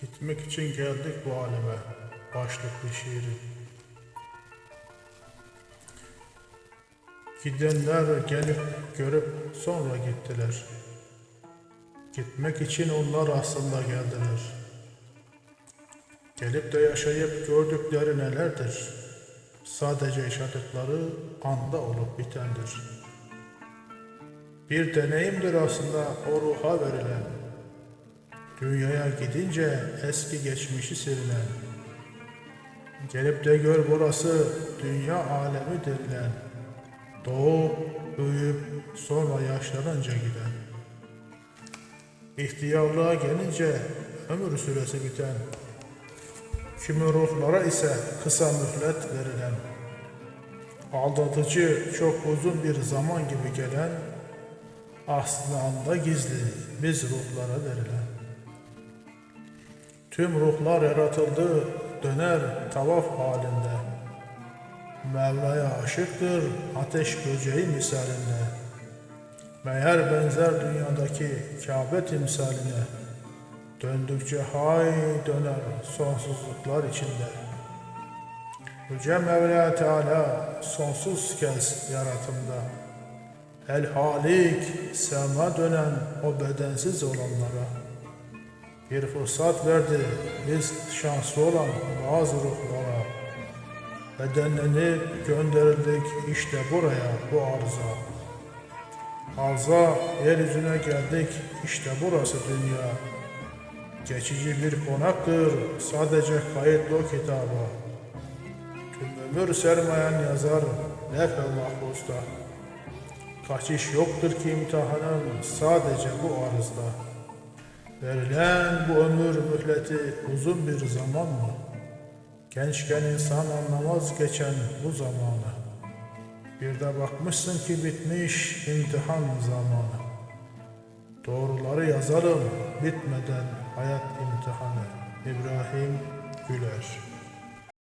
Gitmek için geldik bu aleme. Başlıklı şiirin. Gidenler gelip görüp sonra gittiler. Gitmek için onlar aslında geldiler. Gelip de yaşayıp gördükleri nelerdir? Sadece yaşadıkları anda olup bitendir. Bir deneyimdir aslında o ruha verilen. Dünyaya gidince eski geçmişi silinen. Gelip de gör burası dünya alemi denilen. Doğup, büyüyüp sonra yaşlanınca giden. İhtiyarlığa gelince ömür süresi biten. Kimi ruhlara ise kısa mühlet verilen. Aldatıcı çok uzun bir zaman gibi gelen aslında gizli biz ruhlara verilen. Tüm ruhlar yaratıldı döner tavaf halinde. Mevla'ya aşıktır ateş böceği misalinde. Meğer benzer dünyadaki Kabe timsaline. Döndükçe hay döner sonsuzluklar içinde. Yüce Mevla Teala sonsuz kez yaratımda. El Halik sema dönen o bedensiz olanlara bir fırsat verdi biz şanslı olan bazı ruhlara bedenlenip gönderildik işte buraya bu arıza. Arıza yeryüzüne geldik işte burası dünya. Geçici bir konaktır sadece kayıtlı kitaba. Tüm ömür sermayen yazar lef-i Kaçış yoktur ki imtihanın sadece bu arzda. Verilen bu ömür mühleti uzun bir zaman mı? Gençken insan anlamaz geçen bu zamanı. Bir de bakmışsın ki bitmiş imtihan zamanı. Doğruları yazalım bitmeden hayat imtihanı. İbrahim Güler